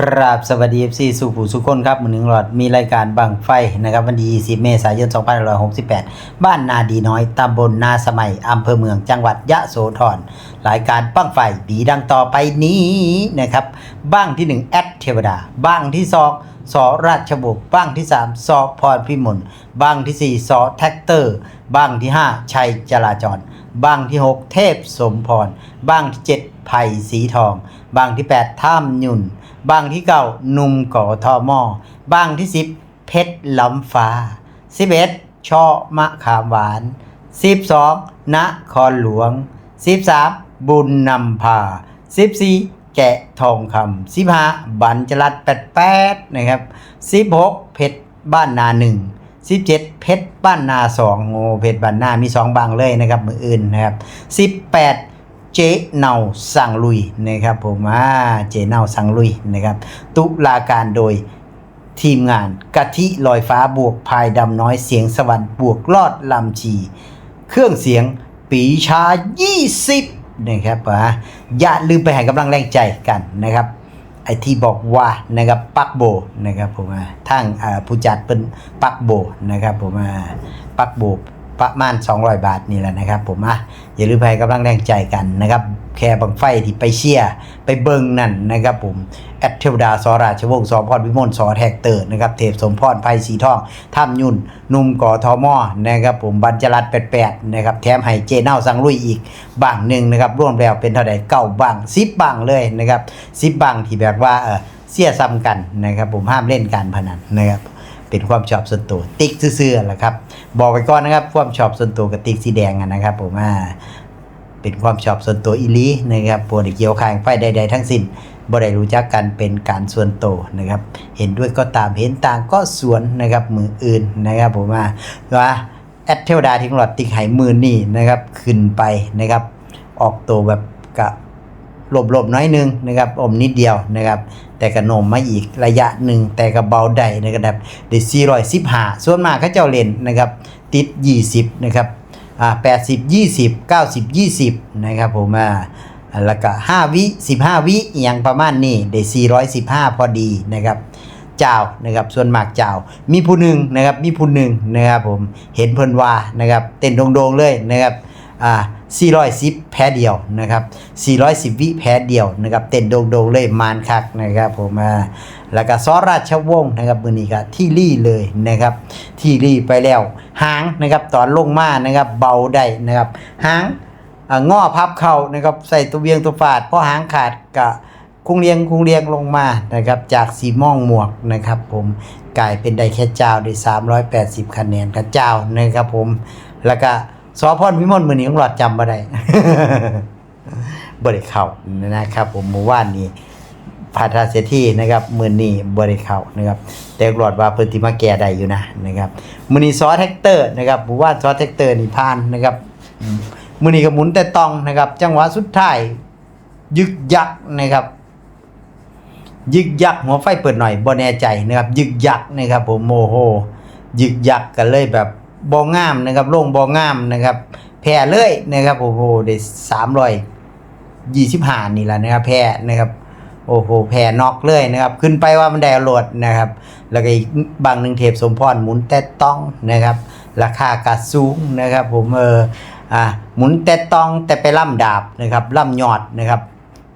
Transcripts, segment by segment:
กราบสวัสดี FC สุผู้สุคนครับมือหนึ่งหลอดมีรายการบังไฟนะครับวันที่20 เมษายน 2568 บ้านนาดีน้อยตำบลนาสมัยอำเภอเมืองจังหวัดยะโสธรรายการบังไฟปีดังต่อไปนี้นะครับบ้างที่1แอดเทวดา บ้างที่2สอราชบุตรบ้างที่3สอพรพิมลบ้างที่4สอแท็กเตอร์ บ้างที่ 5 ชัยจราจร บ้างที่ 6 เทพสมพร บ้างที่ 7 ไผ่สีทอง บ้างที่ 8ท่ามยุ่น บางที่เก้านุ่มก่อทอมอบางที่10เพชรล้ำฟ้า11ช่อมะขามหวาน12นครหลวง13บุญนำพา14แกะทองคำ15บัญจรัด88นะครับ16เพชรบ้านนาหนึ่ง17เจ็ดเพชรบ้านนาสองโอ้เพชรบ้านนามีสองบางเลยนะครับมืออื่นนะครับ18 เจ๊เนาสั่งลุยนะครับผมอ่าเจ๊เนาสั่งลุยนะครับ ตุลาการโดยทีมงานกะทิลอยฟ้าบวกพายดำน้อยเสียงสวรรค์บวกลอดลำชี เครื่องเสียงปีชา 20 นะครับอ่าอย่าลืมไปให้กำลังแรงใจกันนะครับไอที่บอกว่านะครับปักโบนะครับผมอ่าทางอ่าผู้จัดเป็นปักโบนะครับผมอ่าปักโบ ประมาณ 200 บาทนี่แหละนะครับ ผมอะอย่าลืมให้กำลังแรงใจกันนะครับ แค่บังไฟที่ไปเชียร์ไปเบิงนั่นนะครับ ผมแอดเทวดาสราชวงศ์สอพรวิมลสอแท็กเตอร์นะครับเทพสมพรไพสีทองท่ามยุ่นนุ่มก่อทอมอนะครับ ผมบัญจรัต88นะครับแถมให้เจเน่าสังลุยอีกบางหนึ่งนะครับ ร่วมแล้วเป็นเท่าใดเก้าบางสิบบางเลยนะครับสิบบางที่แบบว่าเออเสียซ้ำกันนะครับ ผมห้ามเล่นการพนันนะครับ เป็นความชอบส่วนตัวติ๊กซื่อๆแหละครับ บอกไปก่อนนะครับ ความชอบส่วนตัวกับติ๊กสีแดงนะครับ ผมอ่าเป็นความชอบส่วนตัวอีหลีนะครับปวดเกี่ยวข้างไฟใด ๆ ทั้งสิ้นบ่ได้รู้จักกันเป็นการส่วนตัวนะครับ เห็นด้วยก็ตามเห็นต่างก็สวนนะครับมืออื่นนะครับ ผมว่าว่าแอดเทวดาทิ้งหลอดติ๊กไหมือนี่นะครับ ขึ้นไปนะครับ ออกตัวแบบกะ หลบๆน้อยนึงนะครับอมนิดเดียวนะครับ แต่กระนมมาอีกระยะหนึ่งแต่กระเบาได้นะครับได้415ส่วนมากเขาเจ้าเล่นนะครับ ติด 20 นะครับอ่า80 20 90 20นะครับผมอ่าแล้วก็5วิ15วิอย่างประมาณนี้ได้415พอดีนะครับเจ้านะครับส่วนมากเจ้ามีผู้หนึ่งนะครับมีผู้หนึ่งนะครับผมเห็นเพิ่นว่านะครับเต้นโดงๆเลยนะครับอ่า 410 แพ้เดียวนะครับ 410 วิแพ้เดียวนะครับเต้นโดงๆเลยมานคักนะครับผมอ่าแล้วก็ซอราชวงศ์นะครับมือนี้ก็ที่รี่เลยนะครับที่รี่ไปแล้วหางนะครับตอนลงมานะครับเบาได้นะครับหางอ่าง้อพับเข่านะครับใส่ตัวเวียงตัวฝาดเพราะหางขาดกะคุงเรียงคุงเรียงลงมานะครับจากสีม่องหมวกนะครับ ผมกลายเป็นได้แค่เจ้าได้380 คะแนนกับเจ้านะครับผมแล้วก็ สอพรพิมลมือนี้ของหลอดจำมาได้บริเข้านะครับ ผมเมื่อวานนี้พาทาเซที่นะครับมือนี้บริเข้านะครับ แต่หลอดว่าเพิ่นที่มาแก้ได้อยู่นะนะครับมือนี้ซอแท็กเตอร์นะครับเมื่อวานซอแท็กเตอร์นี่ผ่านนะครับมมือนี้ก็หมุนแต่ตองนะครับ จังหวะสุดท้ายยึกยักนะครับ ยึกยักหัวไฟเปิดหน่อยบ่แน่ใจนะครับ ยึกยักนะครับ ผมโมโห ยึกยักกันเลยแบบ บ่งามนะครับโล่งบ่งามนะครับแพ้เลยนะครับโอ้โหได้สามร้อยยี่สิบห้านี่แหละนะครับแพ้นะครับโอ้โหแพ้น็อกเลยนะครับขึ้นไปว่ามันได้โหลดนะครับ แล้วก็อีกบางหนึ่งเทปสมพรหมุนแต่ต้องนะครับ ราคากระสูงนะครับ ผมเอออ่าหมุนแต่ต้องแต่ไปล่ำดาบนะครับล่ำยอดนะครับ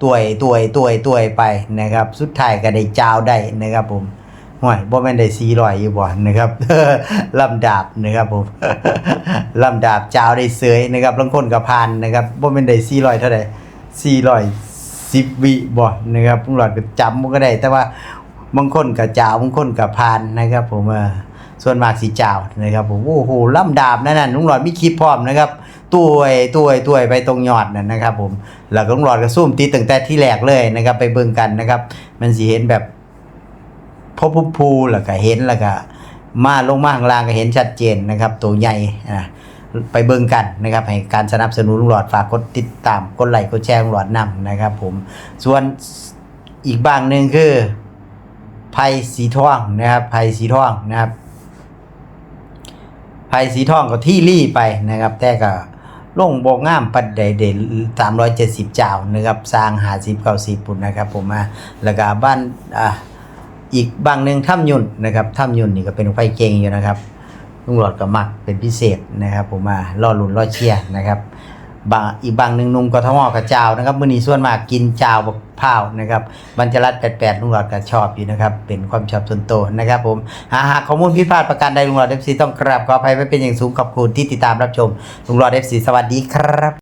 ตัวยตัวยตัวยตัวยไปนะครับ สุดท้ายก็ได้เจ้าได้นะครับผม ห่วยบ่แม่นได้ซีรอยอยู่บ่นะครับลำดาบนะครับผมลำดาบเจ้าได้เสยนะครับลางคนก็ผ่านนะครับบ่แม่นได้ซีรอยเท่าใดซีรอยสิบวิบ่นะครับลุงหลอดก็จำมันก็ได้ แต่ว่าบางคนก็เจ้าบางคนก็ผ่านนะครับ ผมเออส่วนมากสีเจ้านะครับผมโอ้โหลำดาบนั่นน่ะลุงหลอดมีคลิปพร้อมนะครับตัวยตัวยตัวยไปตรงยอดนั่นนะครับ ผมแล้วก็ลุงหลอดก็ซุ่มตีตั้งแต่ที่แรกเลยนะครับ ไปเบิ่งกันนะครับ มันสิเห็นแบบ พบผู้ภูแล้วก็เห็นแล้วก็มาลงมาข้างล่างก็เห็นชัดเจนนะครับ ตัวใหญ่อะไปเบิ่งกันนะครับ ให้การสนับสนุนลุงหลอดฝากกดติดตามกดไลค์กดแชร์ลุงหลอดนำนะครับ ผมส่วนอีกบางหนึ่งคือไผ่สีทองนะครับไผ่สีทองนะครับไผ่สีทองก็ที่รี่ไปนะครับ แต่ก็ลงบ่งามปันใดเด่น370เจ็ดสิบเจ้านะครับสร้าง50 90ปุ่นนะครับ ผมมาแล้วก็บ้านอ่า อีกบางหนึ่งถ้ำยุ่นนะครับถ้ำยุ่นนี่ก็เป็นไฟเก่งอยู่นะครับลุงหลอดก็มักเป็นพิเศษนะครับ ผมมารอลุ้นรอเชียร์นะครับบางอีกบางหนึ่งนุ่มกทมกับเจ้านะครับมื้อนี้ส่วนมากกินเจ้าบักพร้าวนะครับบรรจรัต88ลุงหลอดก็ชอบอยู่นะครับ เป็นความชอบส่วนตัวนะครับ ผมหากหากข้อมูลผิดพลาดประการใดลุงหลอด FC ต้องกราบขออภัยไว้เป็นอย่างสูงขอบคุณที่ติดตามรับชมลุงหลอด FC สวัสดีครับ